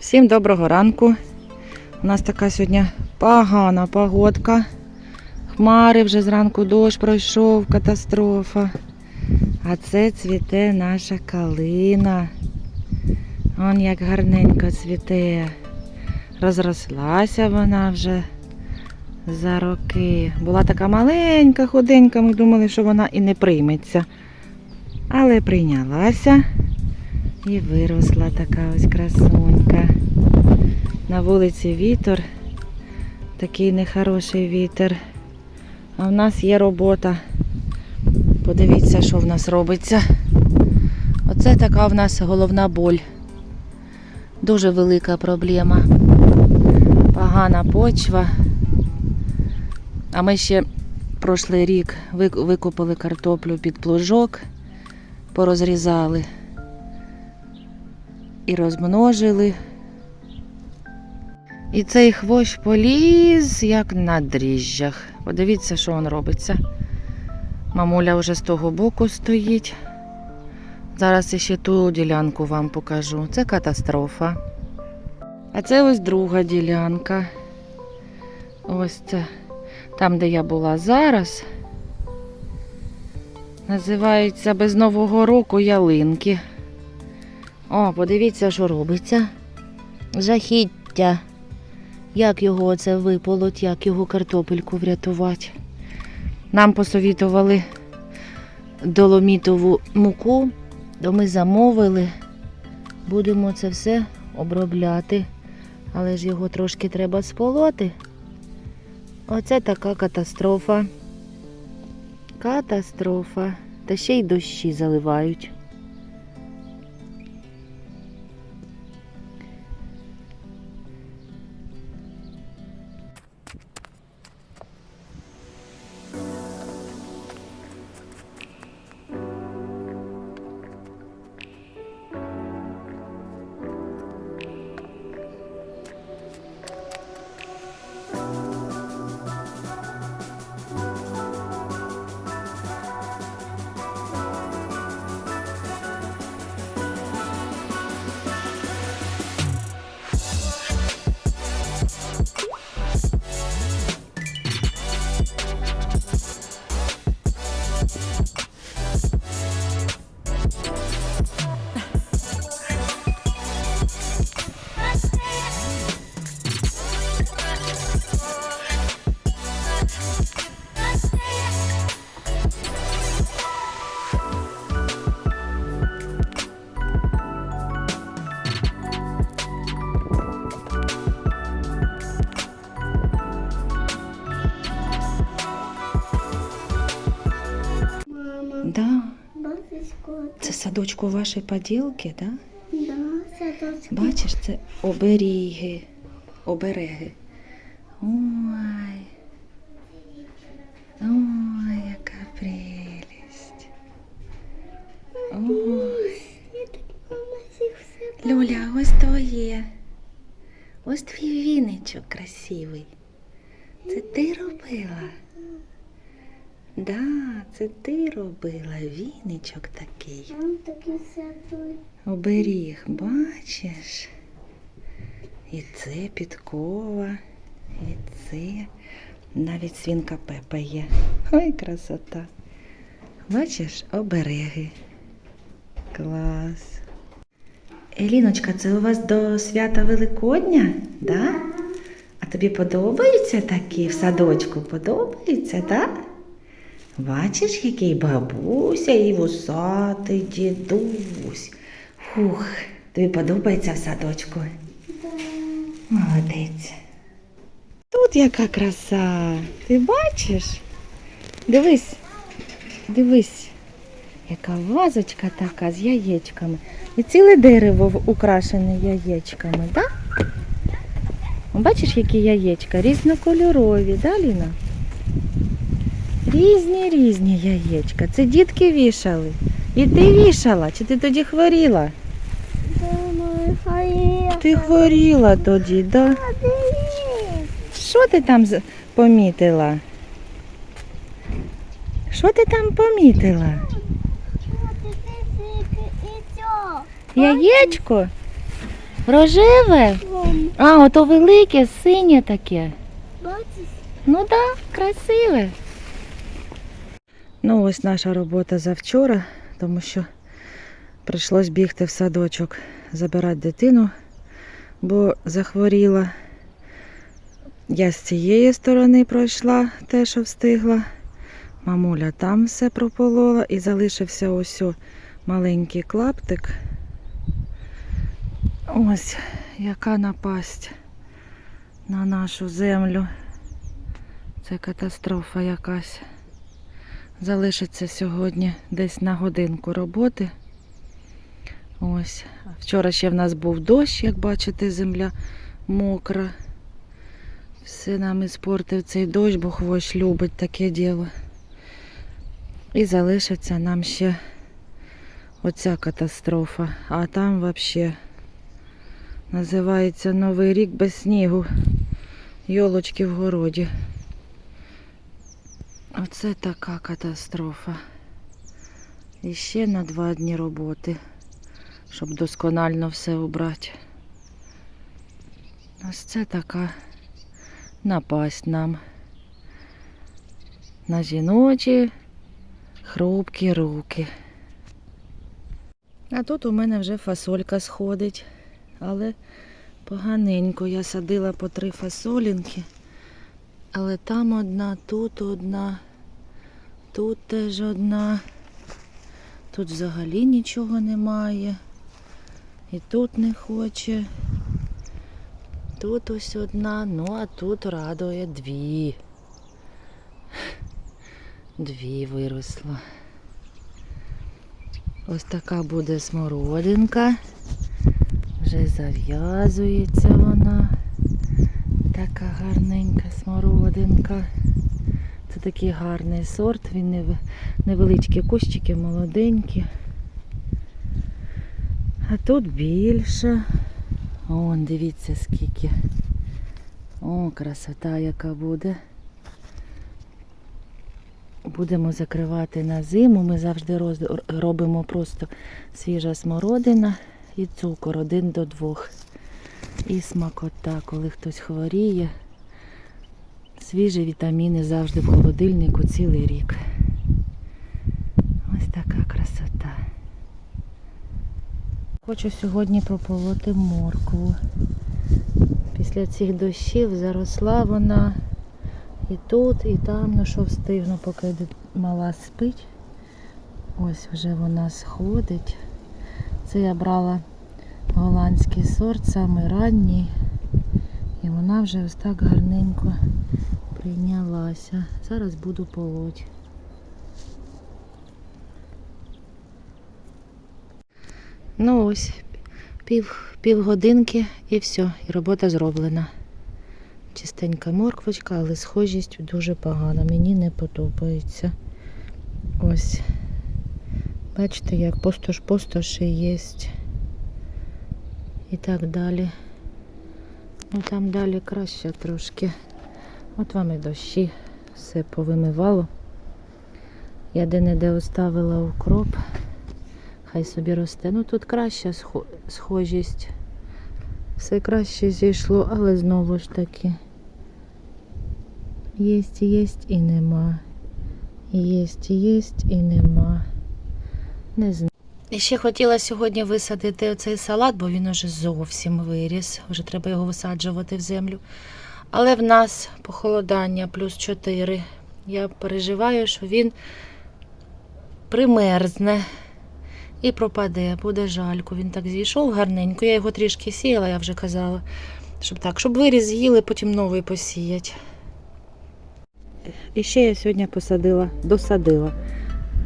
Всім доброго ранку. У нас така сьогодні погана погодка. Хмари вже зранку дощ пройшов, катастрофа. А це цвіте наша калина. Он як гарненько цвіте. Розрослася вона вже за роки. Була така маленька, худенька, ми думали, що вона і не прийметься. Але прийнялася і виросла така ось красунька. На вулиці вітер, такий нехороший вітер. А в нас є робота. Подивіться, що в нас робиться. Оце така в нас головна боль. Дуже велика проблема. Погана почва. А ми ще прошлий рік вик- викопали картоплю під плужок, порозрізали і розмножили. І цей хвощ поліз, як на дріжджах. Подивіться, що він робиться. Мамуля вже з того боку стоїть. Зараз ще ту ділянку вам покажу. Це катастрофа. А це ось друга ділянка. Ось це. Там, де я була зараз. Називається без Нового року ялинки. О, подивіться, що робиться. Жахіття. Як його оце виполоть, як його картопельку врятувати. Нам посовітували доломітову муку, то ми замовили. Будемо це все обробляти. Але ж його трошки треба сполоти. Оце така катастрофа. Катастрофа. Та ще й дощі заливають. Да, це садочку вашої поділки, да? да, садочку. Бачиш, це оберіги. Обереги. Ой. Ой, яка прелість. Ой. Так Люля, ось твоє. Ось твій віничок красивий. Це ти робила? Да, це ти робила віничок такий. Оберіг, бачиш? І це підкова, і це. Навіть свінка Пепа є. Ой, красота. Бачиш, обереги. Клас. Еліночка, це у вас до свята Великодня? Да? А тобі подобаються такі в садочку? Подобаються, так? Бачиш, який бабуся і вусатий дідусь. Фух, тобі подобається в садочку? Молодець. Тут яка краса. Ти бачиш? Дивись, дивись, яка вазочка така з яєчками. І ціле дерево украшене яєчками, так? Бачиш, які яєчка? Різнокольорові, да, Ліна? Різні різні яєчка. Це дітки вішали. І ти вішала, чи ти тоді хворіла? Думаю, Ти хворіла тоді, да? Що ти там помітила? Що ти там помітила? Яєчко? Рожеве? А, ото велике, синє таке. Ну так, да, красиве. Ну, ось наша робота завчора, тому що прийшлось бігти в садочок, забирати дитину, бо захворіла. Я з цієї сторони пройшла те, що встигла. Мамуля там все прополола і залишився ось маленький клаптик. Ось яка напасть на нашу землю. Це катастрофа якась. Залишиться сьогодні десь на годинку роботи. Ось. Вчора ще в нас був дощ, як бачите, земля мокра. Все нам іспортив цей дощ, бо хвощ любить таке діло. І залишиться нам ще оця катастрофа. А там взагалі називається Новий рік без снігу. Йолочки в городі. Оце така катастрофа. І ще на два дні роботи, щоб досконально все убрати. Ось це така напасть нам. На жіночі хрупкі руки. А тут у мене вже фасолька сходить, але поганенько. Я садила по три фасолінки. Але там одна, тут одна, тут теж одна. Тут взагалі нічого немає. І тут не хоче. Тут ось одна, ну а тут радує дві. Дві виросла. Ось така буде смородинка. Вже зав'язується вона. Така гарненька смородинка. Це такий гарний сорт, він нев- невеличкі кущики, молоденькі. А тут більше. Вон, дивіться скільки. О, красота яка буде. Будемо закривати на зиму. Ми завжди роз- робимо просто свіжа смородина і цукор один до двох. І смакота, коли хтось хворіє. Свіжі вітаміни завжди в холодильнику цілий рік. Ось така красота. Хочу сьогодні прополоти моркву. Після цих дощів заросла вона і тут, і там, ну що встигну, поки мала спить. Ось вже вона сходить. Це я брала голландський сорт, саме ранній. І вона вже ось так гарненько прийнялася. Зараз буду полоть. Ну ось, пів, півгодинки і все, і робота зроблена. Чистенька морквочка, але схожість дуже погана. Мені не подобається. Ось. Бачите, як постош-постоші є. І так далі. Ну там далі краще трошки. От вам і дощі. Все повимивало. Я де-не-де оставила укроп. Хай собі росте. Ну тут краща схожість. Все краще зійшло, але знову ж таки. Єсть, єсть і нема. Єсть, єсть і нема. Не знаю. І ще хотіла сьогодні висадити оцей салат, бо він уже зовсім виріс. Вже треба його висаджувати в землю. Але в нас похолодання плюс 4. Я переживаю, що він примерзне і пропаде, буде жалько. Він так зійшов гарненько. Я його трішки сіяла, я вже казала. Щоб так, щоб виріс з'їли, потім новий посіять. І ще я сьогодні посадила, досадила.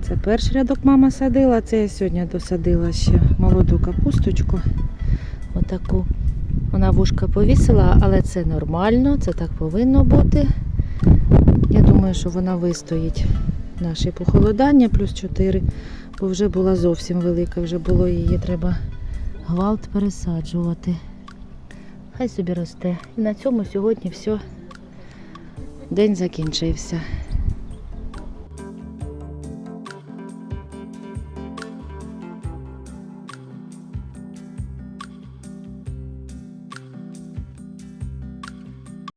Це перший рядок мама садила, це я сьогодні досадила ще молоду капусточку. Отаку. Вона вушка повісила, але це нормально, це так повинно бути. Я думаю, що вона вистоїть наші похолодання плюс 4, бо вже була зовсім велика, вже було її треба гвалт пересаджувати. Хай собі росте. І на цьому сьогодні все. День закінчився.